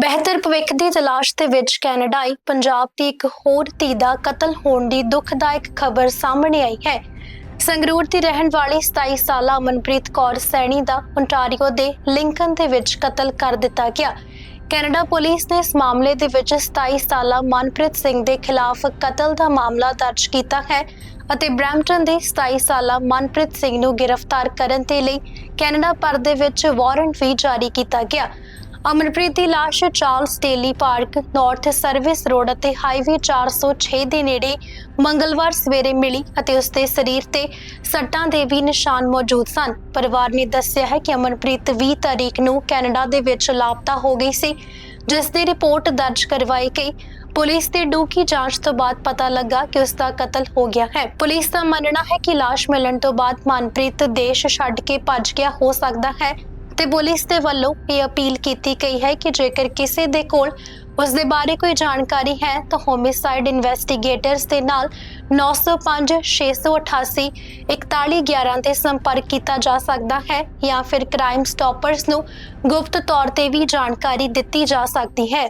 ਬਿਹਤਰ ਭਵਿੱਖ ਦੀ ਤਲਾਸ਼ ਦੇ ਵਿੱਚ ਕੈਨੇਡਾ ਆਈ ਪੰਜਾਬ ਦੀ ਇੱਕ ਹੋਰ ਧੀ ਦਾ ਕਤਲ ਹੋਣ ਦੀ ਦੁਖਦਾਇਕ ਖਬਰ ਸਾਹਮਣੇ ਆਈ ਹੈ। ਸੰਗਰੂਰ ਦੀ ਰਹਿਣ ਵਾਲੀ 27 ਸਾਲਾ ਅਮਨਪ੍ਰੀਤ ਕੌਰ ਸੈਣੀ ਦਾ ਓਨਟਾਰੀਓ ਦੇ ਲਿੰਕਨ ਦੇ ਵਿੱਚ ਕਤਲ ਕਰ ਦਿੱਤਾ ਗਿਆ। ਕੈਨੇਡਾ ਪੁਲਿਸ ਨੇ ਇਸ ਮਾਮਲੇ ਦੇ ਵਿੱਚ 27 ਸਾਲਾ ਮਨਪ੍ਰੀਤ ਸਿੰਘ ਦੇ ਖਿਲਾਫ ਕਤਲ ਦਾ ਮਾਮਲਾ ਦਰਜ ਕੀਤਾ ਹੈ ਅਤੇ ਬ੍ਰੈਂਪਟਨ ਦੇ 27 ਸਾਲਾ ਮਨਪ੍ਰੀਤ ਸਿੰਘ ਨੂੰ ਗ੍ਰਿਫਤਾਰ ਕਰਨ ਦੇ ਲਈ ਕੈਨੇਡਾ ਭਰ ਦੇ ਵਿੱਚ ਵਾਰੰਟ ਵੀ ਜਾਰੀ ਕੀਤਾ ਗਿਆ। ਅਮਨਪ੍ਰੀਤ ਦੀ ਲਾਸ਼ Charles Daly park north service road ਅਤੇ ਹਾਈਵੇ 406 ਦੇ ਨੇੜੇ ਮੰਗਲਵਾਰ ਸਵੇਰੇ ਮਿਲੀ ਅਤੇ ਉਸ ਦੇ ਸਰੀਰ ਤੇ ਸੱਟਾਂ ਦੇ ਵੀ ਨਿਸ਼ਾਨ ਮੌਜੂਦ ਸਨ। ਪਰਿਵਾਰ ਨੇ ਦੱਸਿਆ ਹੈ ਕਿ ਅਮਨਪ੍ਰੀਤ 20 ਤਾਰੀਖ ਨੂੰ ਕੈਨੇਡਾ ਦੇ ਵਿੱਚ ਲਾਪਤਾ ਹੋ ਗਈ ਸੀ, ਜਿਸ ਦੀ ਰਿਪੋਰਟ ਦਰਜ ਕਰਵਾਈ ਗਈ। ਪੁਲਿਸ ਦੇ ਡੂੰਘੀ ਜਾਂਚ ਤੋਂ ਬਾਅਦ ਪਤਾ ਲੱਗਾ ਕਿ ਉਸ ਦਾ ਕਤਲ ਹੋ ਗਿਆ ਹੈ। ਪੁਲਿਸ ਦਾ ਮੰਨਣਾ ਹੈ ਕਿ ਲਾਸ਼ ਮਿਲਣ ਤੋਂ ਬਾਅਦ ਮਨਪ੍ਰੀਤ ਦੇਸ਼ ਛੱਡ ਕੇ ਭੱਜ ਗਿਆ ਹੋ ਸਕਦਾ ਹੈ ਤੇ ਪੁਲਿਸ ਦੇ ਵੱਲੋਂ ਇਹ ਅਪੀਲ ਕੀਤੀ ਗਈ ਹੈ ਕਿ ਜੇਕਰ ਕਿਸੇ ਦੇ ਕੋਲ ਉਸ ਦੇ ਬਾਰੇ ਕੋਈ ਜਾਣਕਾਰੀ ਹੈ ਤਾਂ ਹੋਮਿਸਾਈਡ ਇਨਵੈਸਟੀਗੇਟਰਸ ਦੇ ਨਾਲ 905 688 4111 ਤੇ ਸੰਪਰਕ ਕੀਤਾ ਜਾ ਸਕਦਾ ਹੈ ਜਾਂ ਫਿਰ ਕ੍ਰਾਈਮ ਸਟਾਪਰਸ ਨੂੰ ਗੁਪਤ ਤੌਰ ਤੇ ਵੀ ਜਾਣਕਾਰੀ ਦਿੱਤੀ ਜਾ ਸਕਦੀ ਹੈ।